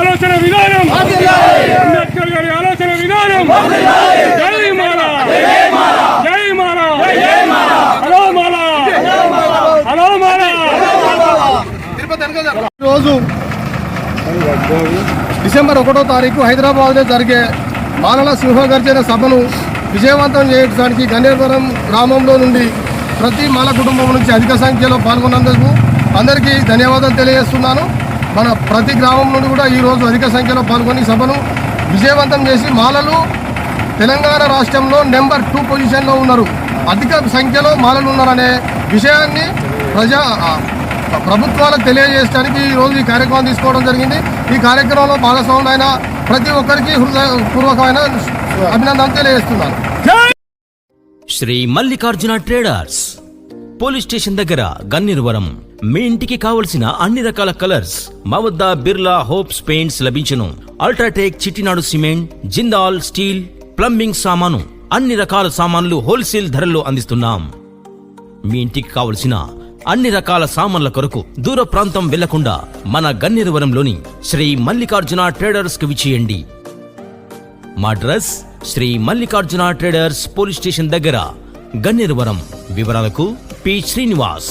ఆలోచన విధానం. అంబేద్కర్ గారి ఆలోచన విధానం. జై జై హలో హలో రోజు డిసెంబర్ ఒకటో తారీఖు హైదరాబాద్లో జరిగే మాలల సింహగర్జన సభను విజయవంతం చేయడానికి గణేశ్వరం గ్రామంలో నుండి ప్రతి మాల కుటుంబం నుంచి అధిక సంఖ్యలో పాల్గొన్నందుకు అందరికీ ధన్యవాదాలు తెలియజేస్తున్నాను. మన ప్రతి గ్రామం నుండి కూడా ఈరోజు అధిక సంఖ్యలో పాల్గొని సభను విజయవంతం చేసి మాలలు తెలంగాణ రాష్ట్రంలో నెంబర్ టూ పొజిషన్లో ఉన్నారు. అధిక సంఖ్యలో మాలలు ఉన్నారనే విషయాన్ని ప్రజా ప్రభుత్వాలకు తెలియజేయడానికి ఈ రోజు ఈ కార్యక్రమం తీసుకోవడం జరిగింది. ఈ కార్యక్రమంలో భాగస్వాములైన అయిన ప్రతి ఒక్కరికి హృదయపూర్వకమైన అభినందనలు తెలియజేస్తున్నాను. Shri Mallikarjuna traders. Police station దగ్గర గన్నిరువరం మీ ఇంటికి కావలసిన అన్ని రకాల కలర్స్ మా వద్ద బిర్లా హోప్స్ పెయింట్స్ లభించును. UltraTech Chettinad cement Jindal steel plumbing సామాను అన్ని రకాల సామాన్లు హోల్సేల్ ధరల్లో అందిస్తున్నాం. మీ ఇంటికి కావలసిన అన్ని రకాల సామాన్ల కొరకు దూర ప్రాంతం వెళ్ళకుండా మన గన్నిరువరంలోని శ్రీ మల్లికార్జున ట్రేడర్స్కు విచేయండి మా address Shri Mallikarjuna traders police station దగ్గర. గన్నిరువరం వివరాలకు P Srinivas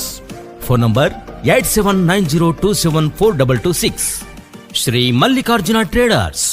phone number eight seven nine zero two seven four double two six Shri Mallikarjuna traders